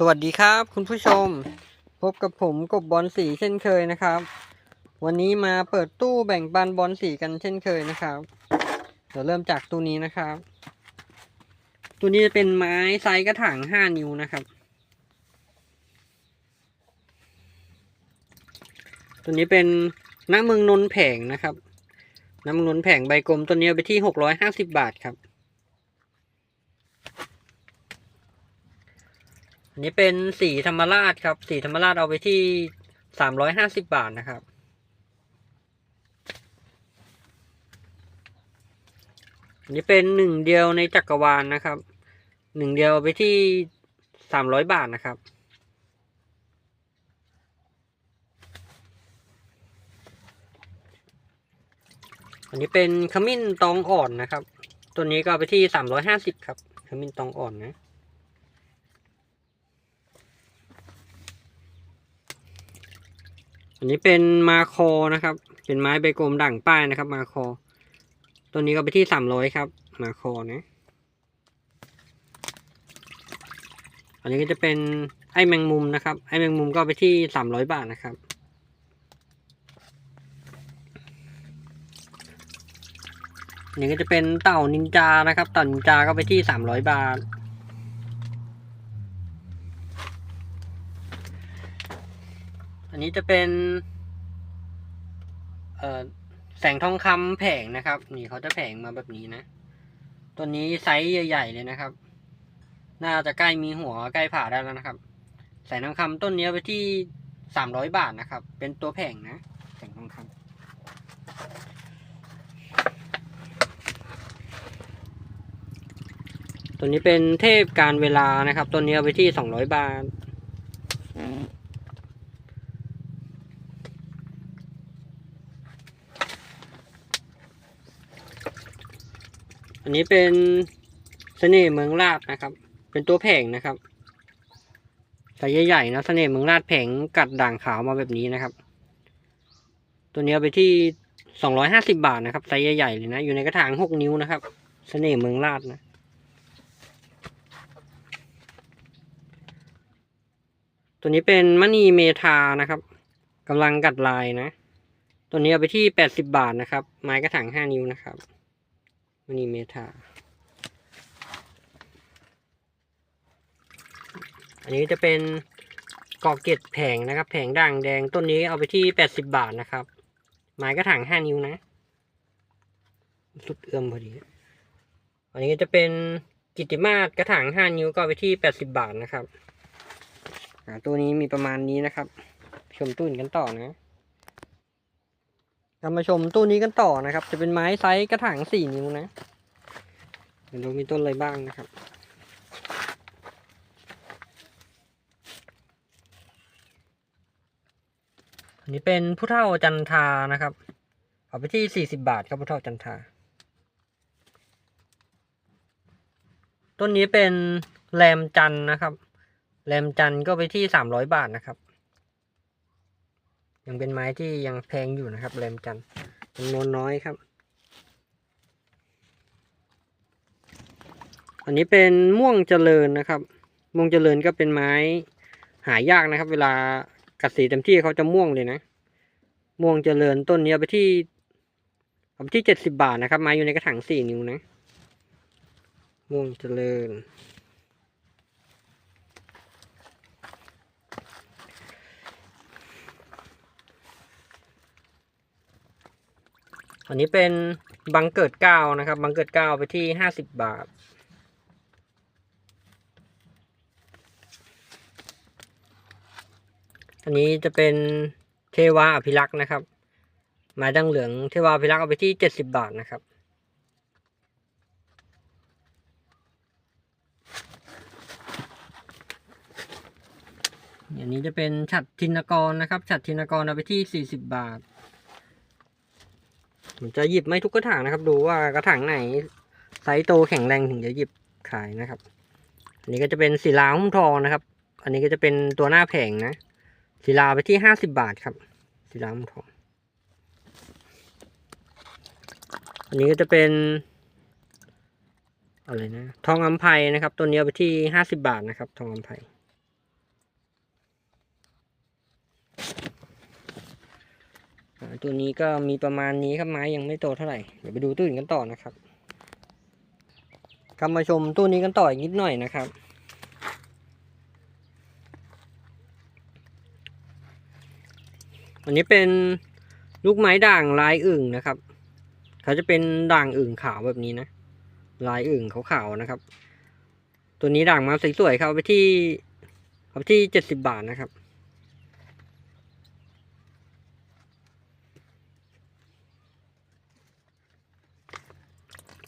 สวัสดีครับ คุณผู้ชม พบกับผมกบบอลสีเช่นเคยนะครับ วันนี้มาเปิดตู้แบ่งปันบอลสีกันเช่นเคยนะครับ เดี๋ยวเริ่มจากตู้นี้นะครับ ตัวนี้จะเป็นไม้ไซส์กระถางห้านิ้วนะครับ ตัวนี้เป็นน้ำมืองนนแผงนะครับ น้ำมืองนนแผงใบกลมตัวนี้ไปที่หกร้อยห้าสิบบาทครับ นี้เป็นสีธรรมราชครับ สีธรรมราชเอาไปที่สามร้อยห้าสิบบาทนะครับ อันนี้เป็นหนึ่งเดียวในจักรวาลนะครับ หนึ่งเดียวไปที่สามร้อยบาทนะครับ อันนี้เป็นขมิ้นตองอ่อนนะครับ ตัวนี้ก็ไปที่สามร้อยห้าสิบครับ ขมิ้นตองอ่อนนะ อันนี้เป็นมาคอนะครับ เป็นไม้ใบกลมด่างป้ายนะครับ มาคอตัวนี้ก็ไปที่สามร้อยครับ มาคอนะ อันนี้ก็จะเป็นไอ้แมงมุมนะครับ ไอ้แมงมุมก็ไปที่สามร้อยบาทนะครับ อันนี้ก็จะเป็นเต่านินจานะครับ เต่านินจาก็ไปที่สามร้อยบาท นนี้จะเป็นเอ่อแสงทองคำแผงนะครับ นี่เขาจะแผงมาแบบนี้นะ ตัวนี้ไซส์ใหญ่ๆเลยนะครับ น่าจะใกล้มีหัวใกล้ผ่าได้แล้วนะครับ แสงทองคำต้นนี้ไปที่สามร้อยบาทนะครับ เป็นตัวแผงนะ แสงทองคำตัวนี้เป็นเทพการเวลานะครับ ตัวนี้เอาไปที่สองร้อยบาท อันนี้เป็นเสน่ห์เมืองราชนะครับ เป็นตัวแผงนะครับสายใหญ่ๆนะเสน่ห์เมืองราชแผงกัดด่างขาวมาแบบนี้นะครับ ตัวนี้เอาไปที่สองร้อยห้าสิบาทนะครับไซส์ใหญ่ๆเลยนะ อยู่ในกระถางหกนิ้วนะครับเสน่ห์เมืองราชนะ ตัวนี้เป็นมณีเมทานะครับกำลังกัดลายนะ ตัวนี้เอาไปที่แปดสิบาทนะครับ ไม้กระถางห้านิ้วนะครับ มณีเมทาอันนี้จะเป็นกอกเกตแผงนะครับ แผงด่างแดงต้นนี้เอาไปที่แปดสิบาทนะครับ ไม้กระถางห้านิ้วนะ สุดเอื้อมพอดี อันนี้จะเป็นกิตติมาศกระถางห้านิ้วก็ไปที่แปดสิบาทนะครับตัวนี้มีประมาณนี้นะครับ ชมตู้อื่นกันต่อนะ เรามาชมตู้นี้กันต่อนะครับ จะเป็นไม้ไซส์กระถางสี่นิ้วนะเดี๋ยวมีต้นอะไรบ้างนะครับ อันนี้เป็นผู้เฒ่าจันทานะครับ เอาไปที่สี่สิบาทครับผู้เฒ่าจันทา ต้นนี้เป็นแรมจันนะครับ แรมจันก็ไปที่สามร้อยบาทนะครับ ยังเป็นไม้ที่ยังแพงอยู่นะครับแรมจันทร์จำนวนน้อยครับ อันนี้เป็นม่วงเจริญนะครับ ม่วงเจริญก็เป็นไม้หายากนะครับ เวลากัดสีเต็มที่เขาจะม่วงเลยนะ ม่วงเจริญต้นนี้เอาไปที่เอาไปที่เจ็ดสิบาทนะครับไม้อยู่ในกระถางสี่นิ้วนะ ม่วงเจริญ อันนี้เป็นบังเกิดเก้านะครับ บังเกิดเก้าไปที่ห้าสิบบาท อันนี้จะเป็นเทวาอภิรักษ์นะครับไม้ดังเหลืองเทวาอภิรักษ์เอาไปที่เจ็ดสิบบาทนะครับอันนี้จะเป็นฉัดทินกรนะครับฉัดทินกรเอาไปที่สี่สิบบาท ผมจะหยิบไม่ทุกกระถางนะครับ ดูว่ากระถางไหนไซส์โตแข็งแรงถึงจะหยิบขายนะครับ อันนี้ก็จะเป็นศิลาหุ้มทองนะครับ อันนี้ก็จะเป็นตัวหน้าแผงนะศิลาไปที่ห้าสิบบาทครับศิลาหุ้มทอง อันนี้ก็จะเป็นอะไรนะทองอัมไพนะครับ ตัวนี้ไปที่ห้าสิบบาทนะครับ ทองอัมไพ ตัวนี้ก็มีประมาณนี้ครับไม้ยังไม่โตเท่าไหร่ เดี๋ยวไปดูตู้อื่นกันต่อนะครับกลับมาชมตู้นี้กันต่ออีกนิดหน่อยนะครับ อันนี้เป็นลูกไม้ด่างลายอึ่งนะครับ เขาจะเป็นด่างอึ่งขาวแบบนี้นะ ลายอึ่งขาวๆนะครับ ตัวนี้ด่างมาสวยๆครับเอาไปที่เอาไปที่เจ็ดสิบบาทนะครับ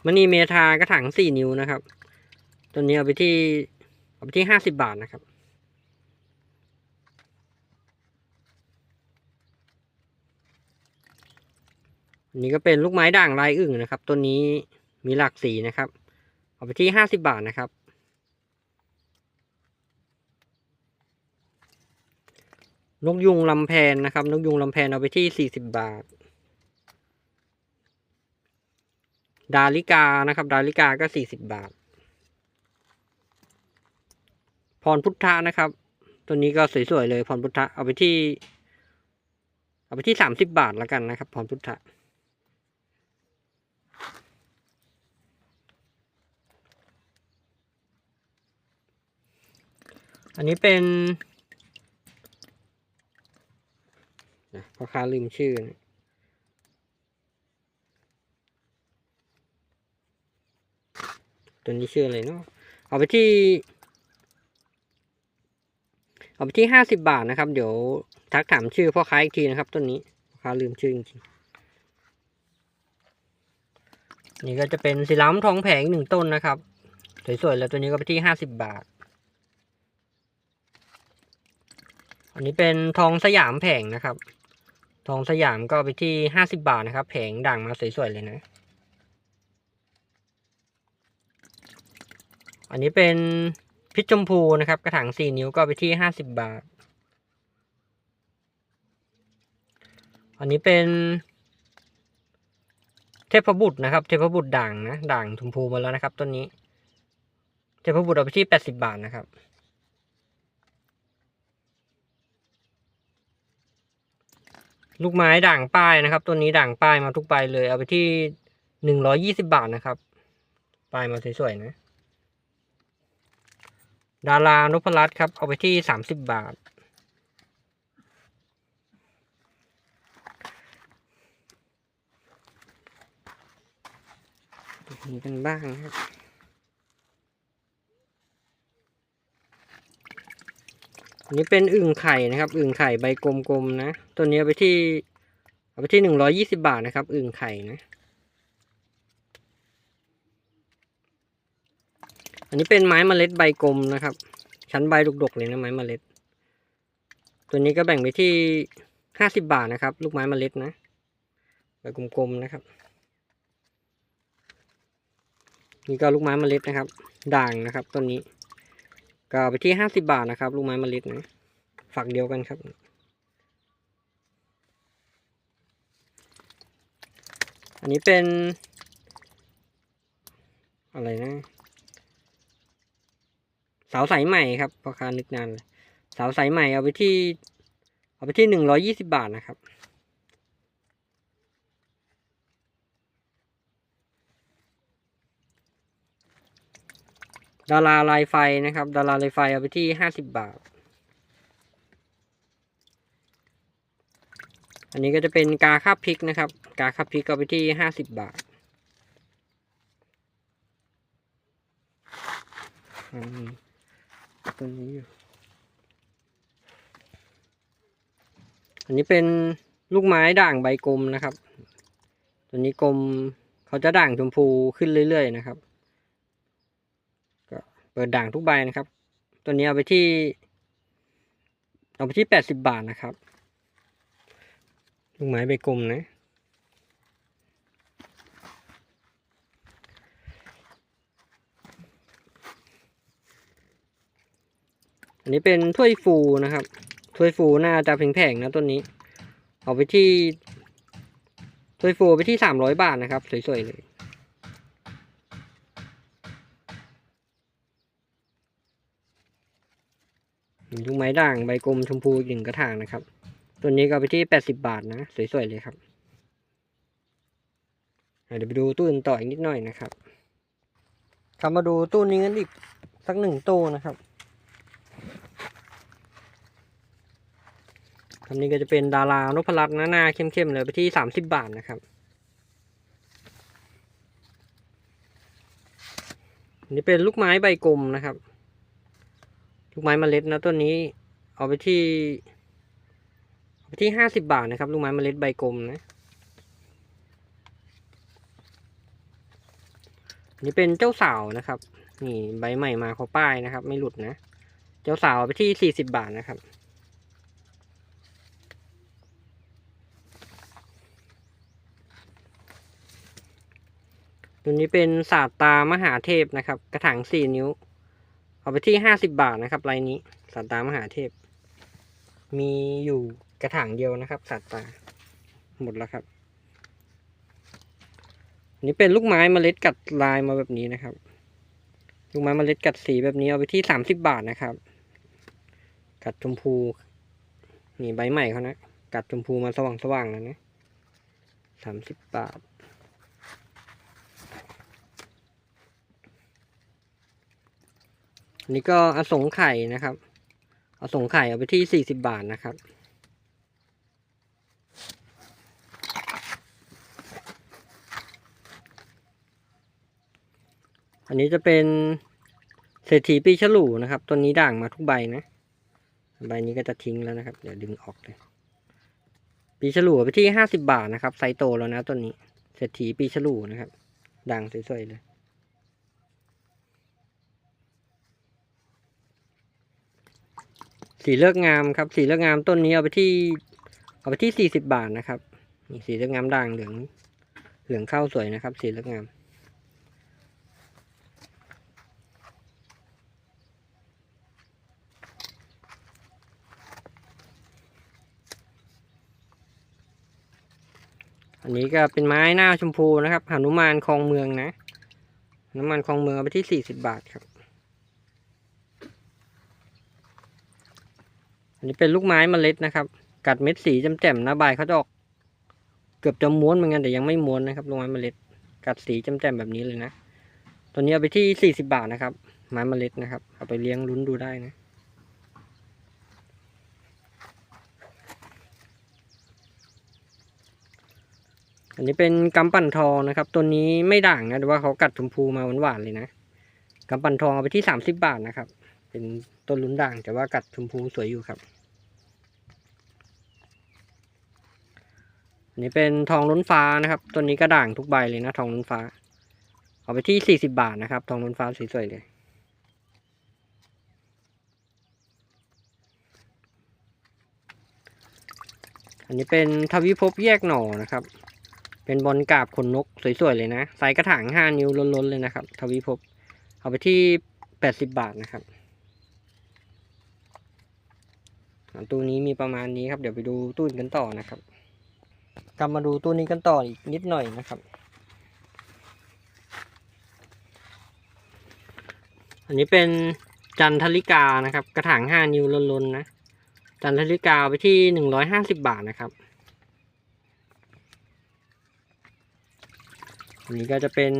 มันนี่เมทากระถางสี่นิ้วนะครับ ตัวนี้เอาไปที่เอาไปที่ห้าสิบบาทนะครับอันนี้ก็เป็นลูกไม้ด่างลายอึ่งนะครับ ตัวนี้มีหลากสีนะครับ เอาไปที่ห้าสิบบาทนะครับ นกยุงลำแพนนะครับ นกยุงลำแพนเอาไปที่สี่สิบบาท ดาลิกานะครับ ดาลิกาก็สี่สิบบาท พรพุทธะนะครับ ตัวนี้ก็สวยๆเลยพรพุทธะเอาไปที่ เอาไปที่สามสิบบาทแล้วกันนะครับ พรพุทธะอันนี้เป็นนะพ่อค้าลืมชื่อนะ ตัวนี้ชื่ออะไรเนาะเอาไปที่ เอาไปที่ห้าสิบบาทนะครับ เดี๋ยวทักถามชื่อพ่อค้าอีกทีนะครับต้นนี้พ่อค้าลืมชื่อจริงๆนี่ก็จะเป็นสีล้ำทองแผงหนึ่งต้นนะครับสวยๆแล้วตัวนี้ก็ไปที่ห้าสิบบาท อันนี้เป็นทองสยามแผงนะครับ ทองสยามก็ไปที่ห้าสิบาทนะครับ แผงด่างมาสวยๆเลยนะ อันนี้เป็นพิชชมพูนะครับ กระถางสี่นิ้วก็ไปที่ห้าสิบบาท อันนี้เป็น เทพบุตรนะครับ เทพบุตรด่างนะด่างชมพูมาแล้วนะครับต้นนี้ เทพบุตรเอาไปที่แปดสิบาทนะครับ ลูกไม้ด่างป้ายนะครับตัวนี้ด่างป้ายมาทุกใบเลย เอาไปที่หนึ่งร้อยี่สิบาทนะครับ ป้ายมาสวยๆนะ ดารานพรัตน์ครับ เอาไปที่สามสิบบาทดูนี้กันบ้างครับอันนี้เป็นอึ่งไข่นะครับ อึ่งไข่ใบกลมๆนะ ตัวนี้เอาไปที่ เอาไปที่หนึ่งร้อยี่สิบาทนะครับ อึ่งไข่นะ อันนี้เป็นไม้เมล็ดใบกลมนะครับ ชั้นใบดกๆเลยนะไม้เมล็ด ตัวนี้ก็แบ่งไปที่ห้าสิบาทนะครับ ลูกไม้เมล็ดนะใบกลมๆนะครับ นี่ก็ลูกไม้เมล็ดนะครับ ด่างนะครับต้นนี้ ก็ไปที่ห้าสิบาทนะครับ ลูกไม้เมล็ดนะฝักเดียวกันครับอันนี้เป็น อะไรนะ เสาสายใหม่ครับราคานึกนานเสาสายใหม่เอาไปที่ เอาไปที่หนึ่งร้อยี่สิบาทนะครับ ดาราลายไฟนะครับ ดาราลายไฟเอาไปที่ห้าสิบบาท อันนี้ก็จะเป็นกาคาบพริกนะครับ กาคาบพริกเอาไปที่ห้าสิบบาทอืม ตัวนี้อยู่ อันนี้เป็นลูกไม้ด่างใบกลมนะครับ ตัวนี้กลมเขาจะด่างชมพูขึ้นเรื่อยๆนะครับ ก็เปิดด่างทุกใบนะครับ ตัวนี้เอาไปที่ เอาไปที่แปดสิบบาทนะครับ ลูกไม้ใบกลมนะ อันนี้เป็นถ้วยฟูนะครับ ถ้วยฟูน่าจะแพงๆนะต้นนี้ เอาไปที่ ถ้วยฟูไปที่สามร้อยบาทนะครับ สวยๆเลย ลูกไม้ด่างใบกลมชมพูอีกหนึ่งกระถางนะครับ ตัวนี้ก็ไปที่แปดสิบาทนะ สวยๆเลยครับเดี๋ยวไปดูตู้อื่นต่ออีกนิดหน่อยนะครับคำมาดูตู้นี้กันอีกสักหนึ่งตู้นะครับ คำนี้ก็จะเป็นดารานพรัตน์นะหน้าเข้มๆเลยไปที่สามสิบบาทนะครับนนี้เป็นลูกไม้ใบกลมนะครับ ลูกไม้เมล็ดนะต้นนี้ เอาไปที่เอาไปที่ห้าสิบาทนะครับ ลูกไม้เมล็ดใบกลมนะนนี้เป็นเจ้าสาวนะครับ นี่ใบใหม่มาเขาป้ายนะครับ ไม่หลุดนะ เจ้าสาวไปที่สี่สิบาทนะครับ ตัวนี้เป็นศาสตามหาเทพนะครับ กระถางสี่นิ้ว เอาไปที่ห้าสิบาทนะครับลายนี้ศาสตามหาเทพ มีอยู่กระถางเดียวนะครับศาสตาหมดแล้วครับอันนี้เป็นลูกไม้เมล็ดกัดลายมาแบบนี้นะครับ ลูกไม้เมล็ดกัดสีแบบนี้เอาไปที่สามสิบบาทนะครับ กัดชมพูนี่ใบใหม่เขานะ กัดชมพูมาสว่างสว่างๆแล้วนะสามสิบบาท นนี้ก็อสงไข่นะครับอสงไข่เอาไปที่สี่สิบบาทนะครับ อันนี้จะเป็นเศรษฐีปีฉลูนะครับต้นนี้ด่างมาทุกใบนะใบนี้ก็จะทิ้งแล้วนะครับ เดี๋ยวดึงออกเลย ปีฉลูไปที่ห้าสิบาทนะครับไซส์โตแล้วนะต้นนี้ เศรษฐีปีฉลูนะครับ ด่างสวยๆเลย สีเลือกงามครับ สีเลือกงามต้นนี้เอาไปที่ เอาไปที่สี่สิบบาทนะครับสีเลือกงามด่างเหลือง เหลืองเข้าสวยนะครับ สีเลือกงามอันนี้ก็เป็นไม้หน้าชมพูนะครับหนุมานคลองเมืองนะหนุมานคลองเมืองเอาไปที่สี่สิบบาทครับ อันนี้เป็นลูกไม้เมล็ดนะครับ กัดเม็ดสีจำแจ่มนะใบเขาจะออก เกือบจะม้วนเหมือนกันแต่ยังไม่ม้วนนะครับลูกไม้เมล็ด กัดสีจำแจ่มแบบนี้เลยนะตัวนี้เอาไปที่สี่สิบาทนะครับ ไม้เมล็ดนะครับ เอาไปเลี้ยงลุ้นดูได้นะอันนี้เป็นกำปั่นทองนะครับ ตัวนี้ไม่ด่างนะแต่ว่าเขากัดชมพูมาหวานๆเลยนะกำปั่นทองเอาไปที่สามสิบาทนะครับ เป็นต้นลุ้นด่าง แต่ว่ากัดชมพูสวยอยู่ครับอันนี้เป็นทองล้นฟ้านะครับต้นนี้ก็ด่างทุกใบเลยนะทองล้นฟ้า เอาไปที่สี่สิบาทนะครับ ทองล้นฟ้าสวยๆเลยอันนี้เป็นทวิภพแยกหน่อนะครับ เป็นบอลกาบขนนกสวยๆเลยนะไซส์กระถางห้านิ้วล้นๆเลยนะครับ ทวิภพเอาไปที่แปดสิบบาทนะครับอ่า ตู้นี้มีประมาณนี้ครับ เดี๋ยวไปดูตู้อื่นกันต่อนะครับ กลับมาดูตู้นี้กันต่ออีกนิดหน่อยนะครับ อันนี้เป็นจันทริกานะครับ กระถางห้านิ้วล้นๆนะ จันทริกาเอาไปที่หนึ่งร้อยห้าสิบบาทนะครับอันนี้ก็จะเป็น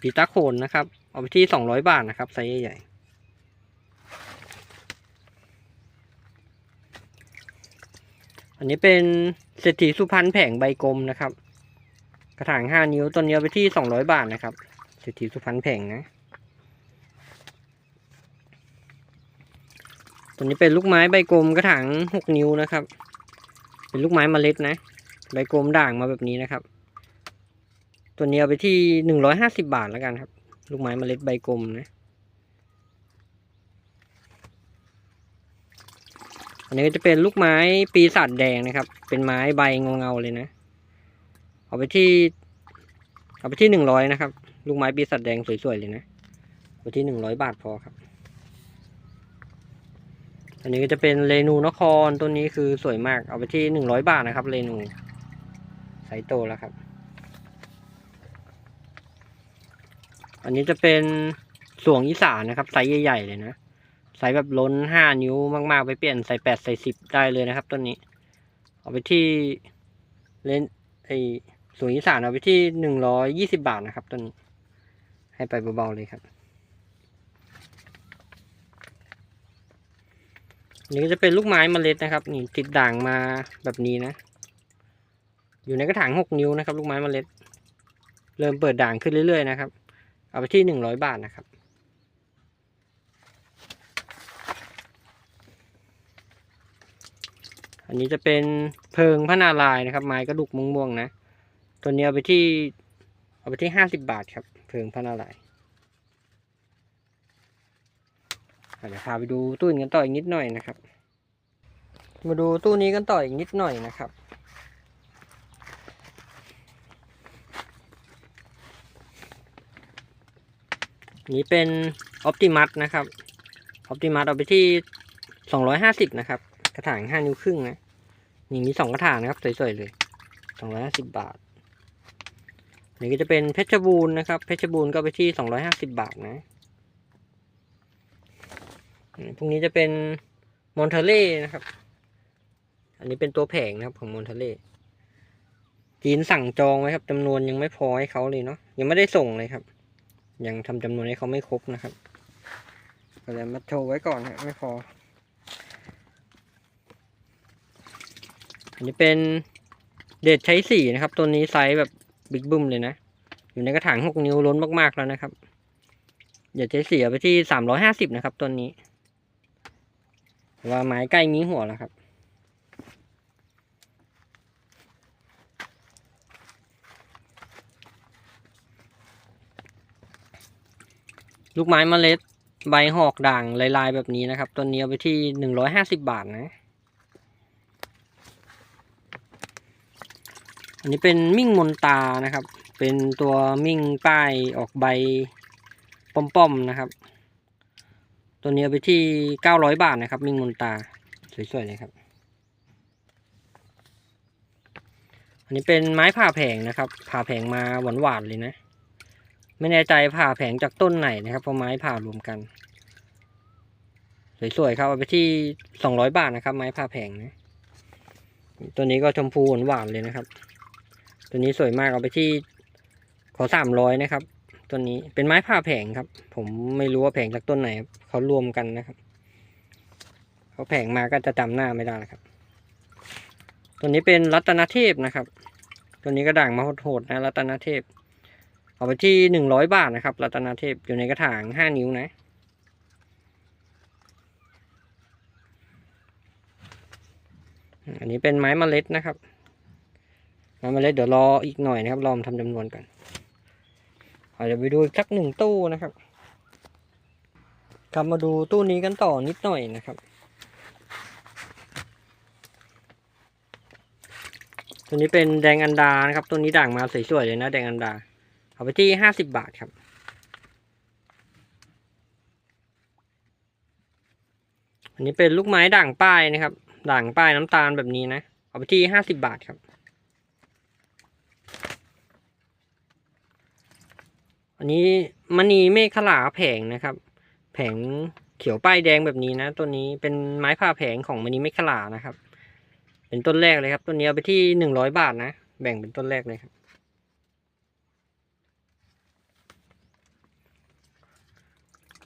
ปีตาโคนนะครับ เอาไปที่สองร้อยบาทนะครับไซส์ใหญ่ๆ อันนี้เป็นเศรษฐีสุพรรณแผงใบกลมนะครับ กระถางห้านิ้วต้นนี้เอาไปที่สองร้อยบาทนะครับเศรษฐีสุพรรณแผงนะตัวนี้เป็นลูกไม้ใบกลมกระถางหกนิ้วนะครับ เป็นลูกไม้เมล็ดนะ ใบกลมด่างมาแบบนี้นะครับ ตัวนี้เอาไปที่หนึ่งร้อยห้าสิบาทแล้วกันครับ ลูกไม้เมล็ดใบกลมนะ นนี้จะเป็นลูกไม้ปีศาจแดงนะครับ เป็นไม้ใบเงาๆเลยนะ เอาไปที่ เอาไปที่หนึ่งร้อยนะครับ ลูกไม้ปีศาจแดงสวยๆเลยนะเอาไปที่หนึ่งร้อยบาทพอครับ อันนี้ก็จะเป็นเรนูนครต้นนี้คือสวยมาก เอาไปที่หนึ่งร้อยบาทนะครับเรนูไซส์โตแล้วครับ อันนี้จะเป็นสวงอีสานนะครับไซส์ใหญ่ๆเลยนะ ไซส์แบบล้นห้านิ้วมากๆ ไปเปลี่ยนใส่แปดใส่สิบได้เลยนะครับต้นนี้ เอาไปที่เลนไอสูงอีสานเอาไปที่หนึ่งร้อยยี่สิบาทนะครับต้นนี้ ให้ไปเบาๆเลยครับ นี่ก็จะเป็นลูกไม้เมล็ดนะครับ นี่ติดด่างมาแบบนี้นะ อยู่ในกระถางหกนิ้วนะครับ ลูกไม้เมล็ด เริ่มเปิดด่างขึ้นเรื่อยๆนะครับ เอาไปที่หนึ่งร้อยบาทนะครับ อันนี้จะเป็นเพิงพระนารายณ์นะครับ ไม้กระดูกม่วงๆนะ ตัวนี้เอาไปที่เอาไปที่ห้าสิบบาทครับ เพิงพระนารายณ์เดี๋ยวพาไปดูตู้อื่นกันต่ออีกนิดหน่อยนะครับ มาดูตู้นี้กันต่ออีกนิดหน่อยนะครับ นี้เป็นออ t ติมัสนะครับออ t ติมัสเอาไปที่สองร้อยห้าสิบนะครับ กระถางห้านิ้วครึ่งนะนี่มีสองกระถางนะครับสวยๆเลยสองร้อยห้าสิบบาทนี่ก็จะเป็นเพชรบูรณ์นะครับ เพชรบูรณ์ก็ไปที่สองร้อยห้าสิบบาทนะอืมพวกนี้จะเป็นมอนเทเล่นะครับ อันนี้เป็นตัวแผงนะครับของมอนเทเล่จีนสั่งจองไว้ครับจำนวนยังไม่พอให้เขาเลยเนาะยังไม่ได้ส่งเลยครับ ยังทำจำนวนให้เขาไม่ครบนะครับก็เลยมาโชว์ไว้ก่อนฮะไม่พอ อันนี้เป็นเดชใช้สีนะครับ ตัวนี้ไซส์แบบบิ๊กบึ้มเลยนะ อยู่ในกระถางหกนิ้วล้นมากๆแล้วนะครับเดชใช้สีเอาไปที่สามร้อยห้าสิบนะครับตัวนี้ ว่าไม้ใกล้มีหัวแล้วครับลูกไม้เมล็ดใบหอกด่างลายๆแบบนี้นะครับ ตัวนี้เอาไปที่หนึ่งร้อยห้าสิบบาทนะ อันนี้เป็นมิ่งมนตานะครับ เป็นตัวมิ่งป้ายออกใบป้อมๆนะครับ ตัวนี้ไปที่เก้าร้อยบาทนะครับ มิ่งมนตาสวยๆเลยครับ อันนี้เป็นไม้ผ่าแผงนะครับ ผ่าแผงมาหวานๆเลยนะ ไม่แน่ใจผ่าแผงจากต้นไหนนะครับเพราะไม้ผ่ารวมกัน สวยๆครับเอาไปที่สองร้อยบาทนะครับ ไม้ผ่าแผงนะตัวนี้ก็ชมพูหวานๆเลยนะครับ ตัวนี้สวยมากเอาไปที่ขอสามร้อยนะครับ ตัวนี้เป็นไม้ผ่าแผงครับ ผมไม่รู้ว่าแผงจากต้นไหนเขารวมกันนะครับเขาแผงมาก็จะจำหน้าไม่ได้ครับ ตัวนี้เป็นรัตนเทพนะครับ ตัวนี้ก็ด่างมาโหดๆนะรัตนเทพ เอาไปที่หนึ่งร้อยบาทนะครับ รัตนเทพอยู่ในกระถางห้านิ้วนะอันนี้เป็นไม้เมล็ดนะครับ ไม้เมล็ดเดี๋ยวรออีกหน่อยนะครับ รอมทำจำนวนกันเอาเดี๋ยวไปดูอีกสักหนึ่งตู้นะครับกลับมาดูตู้นี้กันต่อนิดหน่อยนะครับ ตัวนี้เป็นแดงอันดานะครับ ตัวนี้ด่างมาสวยๆเลยนะแดงอันดา เอาไปที่ห้าสิบบาทครับ อันนี้เป็นลูกไม้ด่างป้ายนะครับ ด่างป้ายน้ำตาลแบบนี้นะ เอาไปที่ห้าสิบบาทครับ อันนี้มณีเมฆขลาแผงนะครับ แผงเขียวป้ายแดงแบบนี้นะ ตัวนี้เป็นไม้ผ่าแผงของมณีเมฆขลานะครับ เป็นต้นแรกเลยครับตัวนี้เอาไปที่หนึ่งร้อยบาทนะ แบ่งเป็นต้นแรกเลยครับ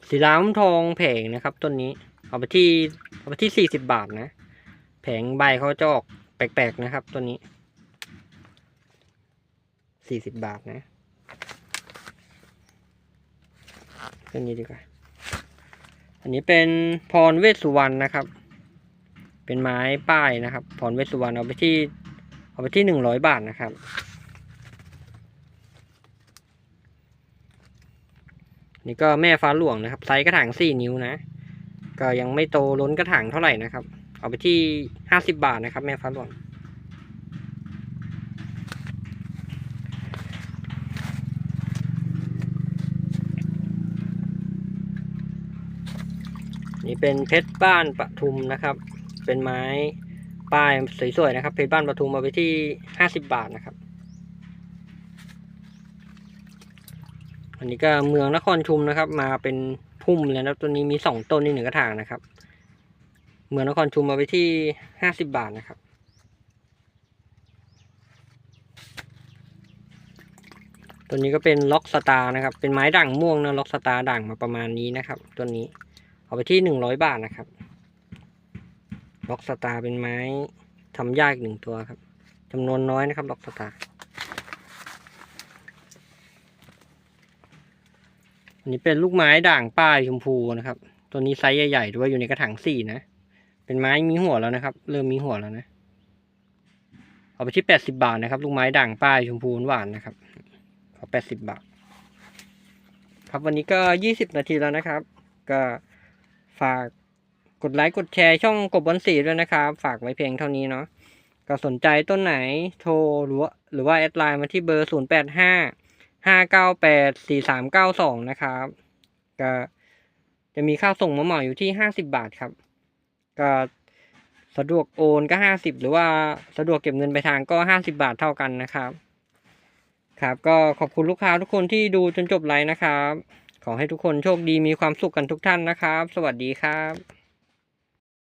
สีดำทองแผงนะครับ ต้นนี้ เอาไปที่เอาไปที่สี่สิบบาทนะ แผงใบเขาจะออกแปลกๆนะครับต้นนี้สี่สิบบาทนะ ต้นนี้ดีกว่า อันนี้เป็นพรเวสสุวรรณนะครับ เป็นไม้ป้ายนะครับ พรเวสสุวรรณเอาไปที่ เอาไปที่หนึ่งร้อยบาทนะครับ นี่ก็แม่ฟ้าหลวงนะครับไซส์กระถางสี่นิ้วนะ ก็ยังไม่โตล้นกระถางเท่าไหร่นะครับ เอาไปที่ห้าสิบาทนะครับ แม่ฟ้าหลวง นี่เป็นเพชรบ้านปทุมนะครับ เป็นไม้ป้ายสวยๆนะครับ เพชรบ้านปทุมมาไปที่ห้าสิบบาทนะครับ อันนี้ก็เมืองนครชุมนะครับ มาเป็นพุ่มเลยนะตัวนี้มีสองต้นในหนึ่งกระถางนะครับ เมืองนครชุมมาไปที่ห้าสิบบาทนะครับตัวนี้ก็เป็นล็อกสตาร์นะครับ เป็นไม้ด่างม่วงนะล็อกสตาร์ด่างมาประมาณนี้นะครับ ตัวนี้ เอาไปที่หนึ่งร้อยบาทนะครับล็อกสตาร์เป็นไม้ทำยากหนึ่งตัวครับจำนวนน้อยนะครับล็อกสตาร์อันนี้เป็นลูกไม้ด่างป้ายชมพูนะครับ ตัวนี้ไซส์ใหญ่ๆด้วยอยู่ในกระถางสี่นะ เป็นไม้มีหัวแล้วนะครับ เริ่มมีหัวแล้วนะ เอาไปที่แปดสิบาทนะครับ ลูกไม้ด่างป้ายชมพูหวานนะครับขอาแปดสิบบาท ครับวันนี้ก็ยี่สิบนาทีแล้วนะครับ ก็ ฝากกดไลค์กดแชร์ช่องกบบอลสีด้วยนะครับ ฝากไว้เพียงเท่านี้เนาะก็สนใจต้นไหนโทรหรือว่าหรือว่าแอดไลน์มาที่เบอร์ศูนย์แปดห้าห้าเก้าแปดสี่สามเก้าสองนะครับ ก็จะมีค่าส่งมาเหมาอยู่ที่ห้าสิบบาทครับ ก็สะดวกโอนก็ห้าสิบหรือว่าสะดวกเก็บเงินไปทางก็ห้าสิบาทเท่ากันนะครับ ครับ ก็ขอบคุณลูกค้าทุกคนที่ดูจนจบไลฟ์นะครับ ขอให้ทุกคนโชคดีมีความสุขกันทุกท่านนะครับ สวัสดีครับ